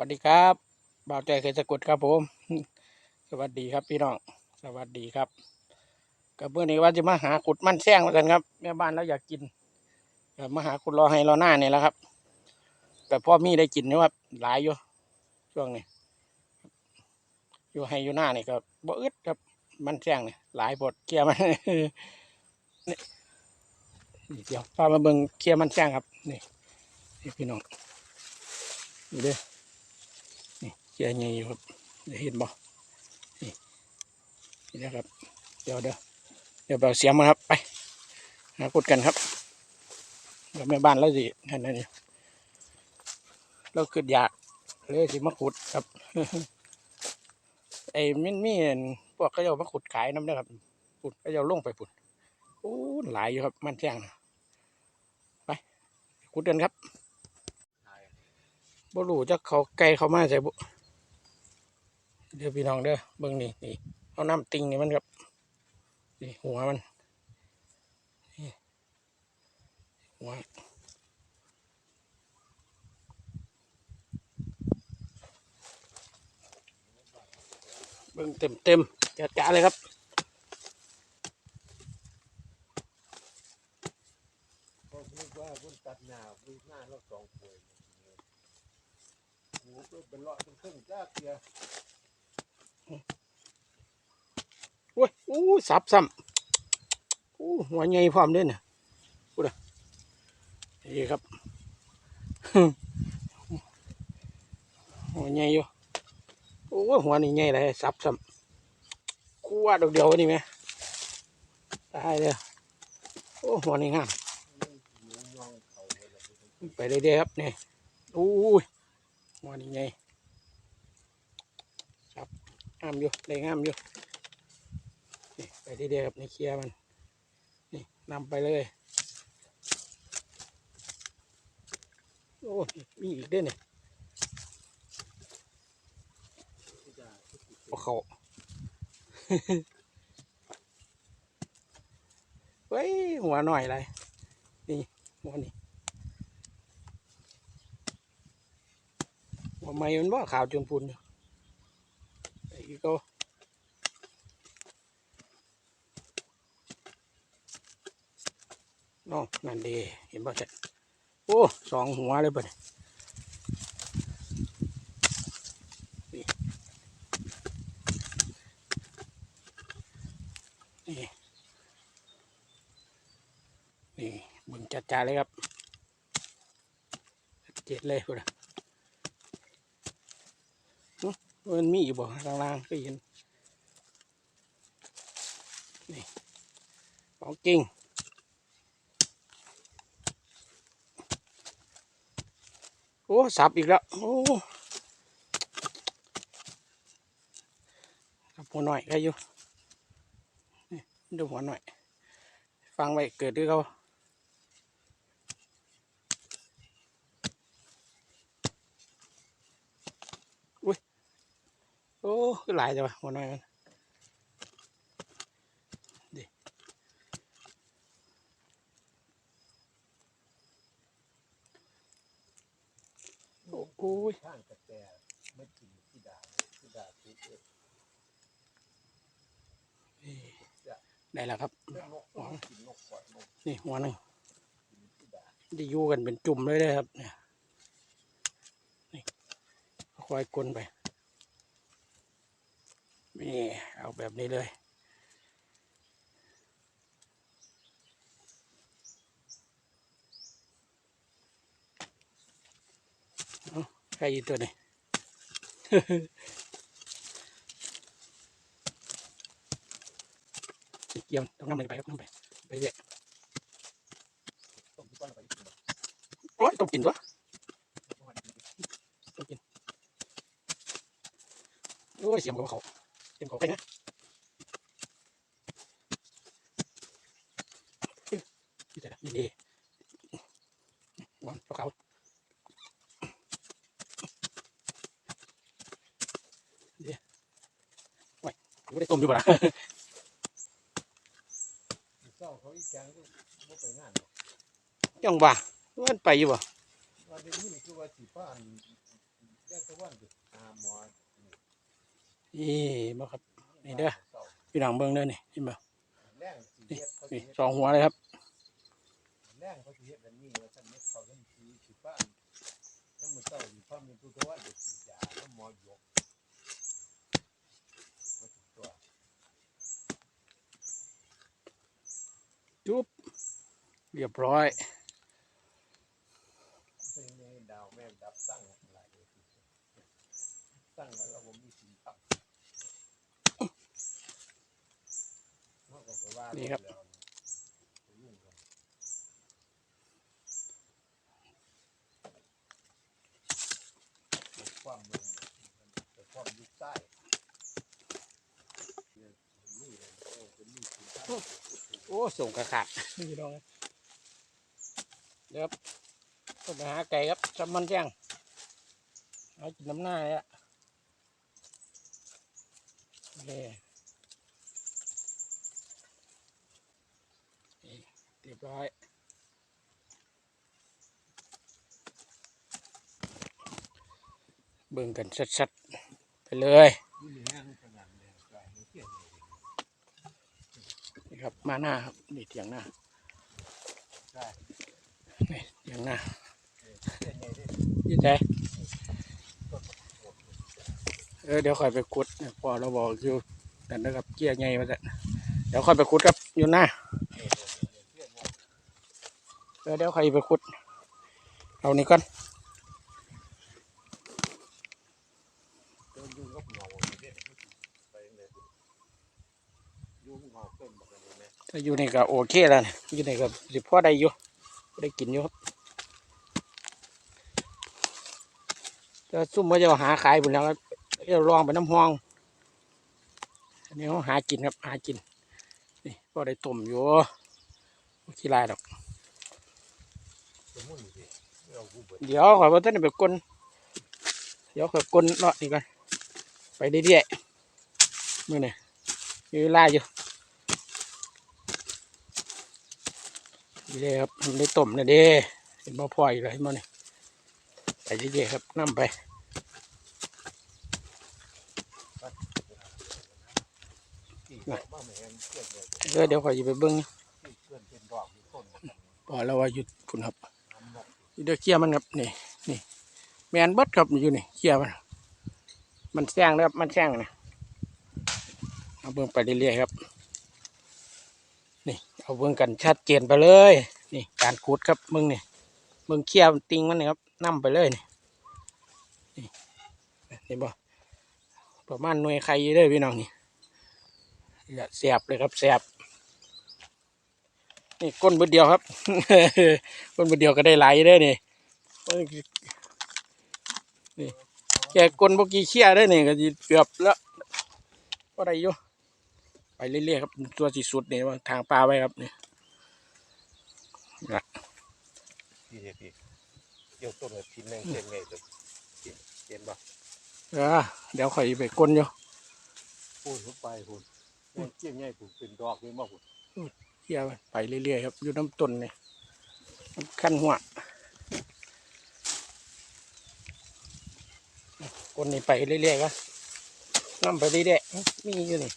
วัสดีครับบ่าวใจเคยสะกดครับผม สวัสดีครับพี่น้อง สวัสดีครับกับเมื่อนี้ว่าจะมาหาขุดมันแซงเหมือนกันครับแม่บ้านเราอยากกินก็มาหาขุดรอให้รอหน้าเนี่ยแหล้วครับ แต่พ่อมีได้กินนี่ว่าหลายอยู่ช่วงนี้อยู่ให้อยู่หน้านี่ก็บ่อึดครับมันแซงเนี่ยหลายบทเกียร์มันนี่เดี๋ยวพามาเบิ่งเกียร์มันแซงครับนี่พี่น้องนี่เด้อ เจียใหญ่อยู่ครับเห็นบ่นี่นี่นะครับ เดี๋ยวเดี๋ยวเดี๋ยวเราเสียงมาครับ ไปหาขุดกันครับเดี๋ยวแม่บ้านเราสินั่นนั่นนี่เราขึ้นอยากเลยสิมาขุดครับไอ้มินมีอันพวกเขาจะมาขุดขายน้ำเด้ครับขุดเขาจะลงไปขุดโอ้หลายอยู่ครับมันแจ้งนะไปขุดกันครับบ่รู้จักเขาไกลเขามาใส่บุ เดี๋ยวพี่น้องเด้อเบิ่งนี่นี่เอาน้ำติงนี่มันครับนี่หัวมันนี่หัวเบิ่งเต็มเต็มจัดจ้าเลยครับนึกว่าคุณตัดหน้าวีหน้าเราสองป่วยหมูก็เป็นเลาะเป็นครื่งจ้าเกีย โอ้ยอู้สับซ้ำอู้หัวใหญ่พร้อมเด้อน่ะพูดอะนี่ครับหัวใหญ่อยู่โอ้ยหัวนี่ใหญ่เลยสับซ้ำคู่ว่าดอกเดียวนี่ไหมตายเลยโอ้หัวนี่งามไปเรื่อยๆครับนี่อู้ยหัวนี่ใหญ่ งามอยู่ได้งามอยู่นี่ไปเรื่อยๆครับในเคลียร์มัน นี่นำไปเลย โอ้ยมีอีกด้วยเนี่ยเขาเฮ้ย หัวหน่อยเลยนี่ หัวนี่ว่าไม่มันว่าขาวจนพุนอยู่ อ้ก็น้องนั่นดีเห็นป่ะเจ๊โอ้สองหัวเลยป่ะเนี่ยนี่นี่นี่บึงจัดจ้าเลยครับเจ็ดเลยพุ่นน่ะ มันมีอยู่บ่ล่างๆก็เห็นนี่ของจริงโอ้สับอีกแล้ว โอ้สับหัวหน่อยก็อยู่นี่ดูหัวหน่อย ฟังไว้เกิดด้วยเขา อ้คือหลายจังวะหัวน่อยมันดิโอ้โอ้ยข้างกระแตไม่กินที่ดาที่ดาที่เอ็ดได้แล้วครับ นี่หัวหนึ่งได้ยู่กันเป็นจุ่มเลยเลยครับ เนี่ยนี่คอยกลนไป นี่เอาแบบนี้เลย ใครอีกตัวนี้ เกี่ยวต้องนำไปไปครับนำไปไปเรื่ต้องกินโอ้ยต้องกินวะต้องกินโอ้ยเสียงของเขา เสียงของใครนะนี่แต่นี่ดีวันเขาเขาเดี๋ยวโอ้กูไม่ได้ต้มอยู่บ่ล่ะเศร้าเขาอีแกงก็ไม่ไปงานยังบ่ามันไปอยู่บ่วันนี้นี่คือว่าสีป้าแยกตะวันหาหมอ นี่บ่ครับนี่เด้อพี่น้องเบิ่งเด้อนี่เห็นบ่แรงสินี่เฮ็ดเขาสินี่สองหัวเลยครับจุ๊บเรียบร้อยดาวแม่ดับตั้งหลายตั้งแล้วเราบ่มีสินทรัพย์เฮาก็ไปว่า นี่ครับแล้วไปยุ่งกันปกความมันปกความยุคใต้เนี่ยนี่เลยโอ้เป็นนี่สินทรัพย์โอ้ส่งกระขาดพี่น้องเดี๋ยวครับต้องไปหาไก่ครับจำมันแจ้งหากินน้ำหน้าเลยอะโอเค เรียบร้อย เบิ่งกันชัดๆไปเลยนี่มีแห้งขนาดนี้กลายเป็นเที่ยงเลยนี่ครับมาหน้าครับนี่เถียงหน้าใช่นี่เถียงหน้าเที่ยงเลยดิยี่ใจเออเดี๋ยวค่อยไปขุดเนี่ยพอเราบอกอยู่แต่นะครับเกี้ยไงมาแต่เดี๋ยวค่อยไปขุดครับอยู่หน้าเที่ยงเลย เออเดี๋ยวใค่อยไปขุด เอานี่ก่อนถ้าอยู่นี่ก็โอเคแล้วนี่ยอยู่นี่ก็สิพ่อได้อยู่ได้กินอยู่ครับแต่ซุ่มว่าจะหาขายบุญแล้วจะลองไปน้ำห้องอันนี้เขาหากินครับหากินนี่พอได้ต้มอยู่ขี้ลายดอก เดี๋ยวขอว่าท่านไปกลนเดี๋ยวขอกลนเลาะนี่ก่อนไปเรื่อยๆมื่อนี่มีเวลาอยู่นี่เลยครับมันได้ต้มนะเด้เห็นบ่พออีกเลยมื่อนี่ไปเรื่อยๆครับนั่ไปเดี๋ยวขอยจะไปเบิ้งพอแล้วว่าหยุดคุณครับ เดี๋ยวเคลียมันครับนี่นี่แมนเบิดครับอยู่นี่เคลียมัน มันแซงนะครับมันแซงนะเอาเบิ้องไปเรื่อยๆครับ นี่เอาเบิ้องกันชัดเจนไปเลย นี่การขุดครับมึงนี่มึงเคลียร์ติงมันนี่ครับนั่ไปเลยนี่นี่เห็นบ่ประมาณหน่วยไข่อยู่เลยพี่น้องนี่เสียบเลยครับเสียบ นี่ก้นเบิดเดียวครับ ก้นเบิดเดียวก็ได้หลายอยู่เด้อนี่โอ้ยนี่แค่ก้นบกี้เคี้ยได้อนี่ก็สิเกือบแล้วก็ได้อยู่ไปเรื่อยๆครับ ตัวที่สุดนี่ว่าทางปลาไว้ครับนี่พี่พี่เกี่ยวต้นทิ้งแม่งเที่ยงไงตัวเห็นป่ะเออเดี๋ยวข่อยไปก้นอยู่พูดเข้าไปพูดแม่งเที่ยงไงผมเป็นดอกเลยมาพูด เที่ยวไปเรื่อยๆครับ อยู่น้ำต้นนี่ขั้นหัวก้นนี่ไปเรื่อยๆครับนั่ไปเรื่อยๆมีอยู่นี่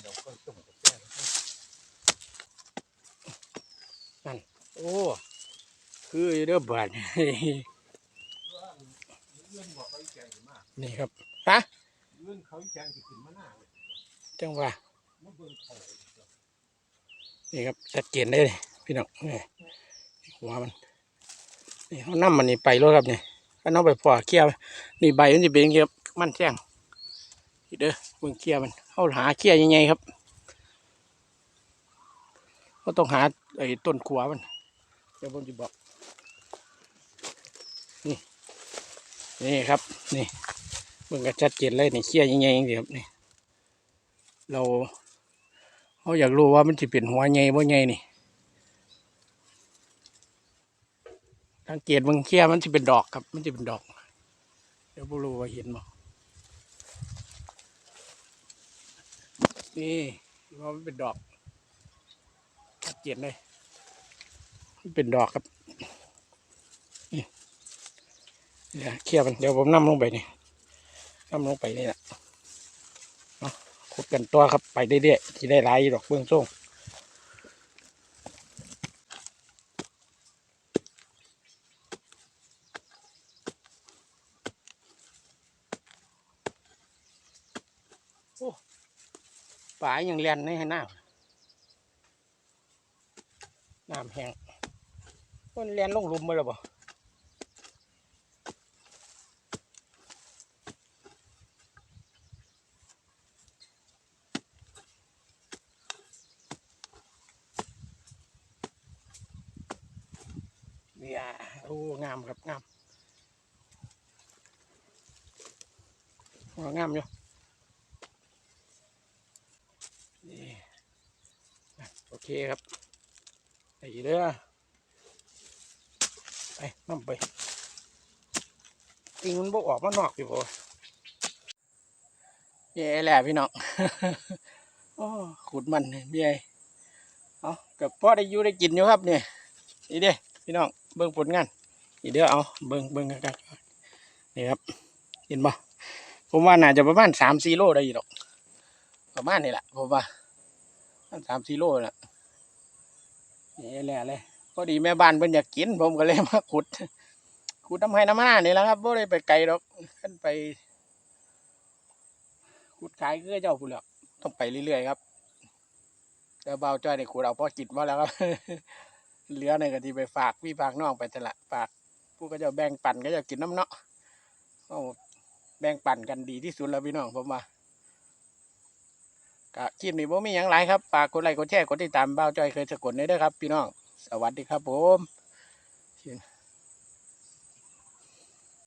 เดี๋ยวก็ต้มกับแป้งโอ้คืออยู่เด้อบาดเลื่อนบอกเขาแจงขึ้นมานี่ครับฮะเลื่อนเขาแจงขึ้นมาหน้าเลยจังหว่ามั นี่ครับชัดเจนได้เลยพี่น้องนี่หัวมันนี่เขานำมันนี่ไปแล้วครับนี่ก็น้องไปพอเคี่ยวนี่ใบมันจะเป็นอย่างนี้ครับมันแจ้งอีเด้อเบิ่งเคี่ยวมันเขาหาเคี่ยวยังไงครับก็ต้องหาไอ้ต้นขัวมันเดี๋ยวผมจะบอกนี่นี่ครับนี่เบิ่งก็ชัดเจนเลยนี่เคี่ยวยังไงอย่างนี้ครับนี่เรา เขาอยากรู้ว่ามันจะเป็นหัวใหญ่บ่ใหญ่นี่สังเกตบางเขี้ยมันจะเป็นดอกครับ มันจะเป็นดอก เดี๋ยวบ่รู้ว่าเห็นบ่นี่ว่ามันเป็นดอกชัดเจนเลยมันเป็นดอกครับนี่เดี๋ยวเคลียมันเดี๋ยวผมนำลงไปนี่นำลงไปนี่แหละ ขุดกันตัวครับไปเรื่อยๆที่ได้หลายดอกเบื้องส่งโอ้ป่ายังเลียนในให้น้ำน้ำแห้งมันเลียนลงลุมไปแล้วบ่ เนี่ย โอ้งามครับงามงามอยู่นี่โอเคครับไปเด้อไปน้ำไปติงมันบกออกมานอกอยู่บ่เย่แหละพี่น้องโอ้ขุดมันเบี้ยเอากับพ่อได้อยู่ได้กินอยู่ครับเนี่ยนี่เด้พี่น้องเบิ่งผลงาน นี่เด้อเอาเบิ่งเบิ่งกันนี่ครับเห็นบ่ผมว่าน่าจะประมาณสามสี่โลได้อยู่ดอกประมาณนี่แหละผมว่าสามสี่โลน่ะนี่แหละเลยพอดีแม่บ้านเพิ่นอยากกิน ผมก็เลยมาขุดขุดน้ำให้น้ำหน้านี่แหละครับบ่ได้ไปไกลดอกขึ้นไปขุดขายเคือเจ้าพุ่นแหล้วต้องไปเรื่อยๆครับแต่เบาจ้อยในขุดเอาพอกินมาแล้วครับเหลือในกะทิไปฝากพี่ฝากน้องไปตละฝาก ผู้ก็จะแบ่งปั่นก็จะกินน้ำเนาะเอแบ่งปั่นกันดีที่สุดแล้วพี่น้องผมว่ากะคลิปนี้ผมมีอย่างไรครับฝากกดไลค์กดแชร์กดติดตามเบ้าจ้อยเคยสะกดได้ด้วยครับ พี่น้อง สวัสดีครับผม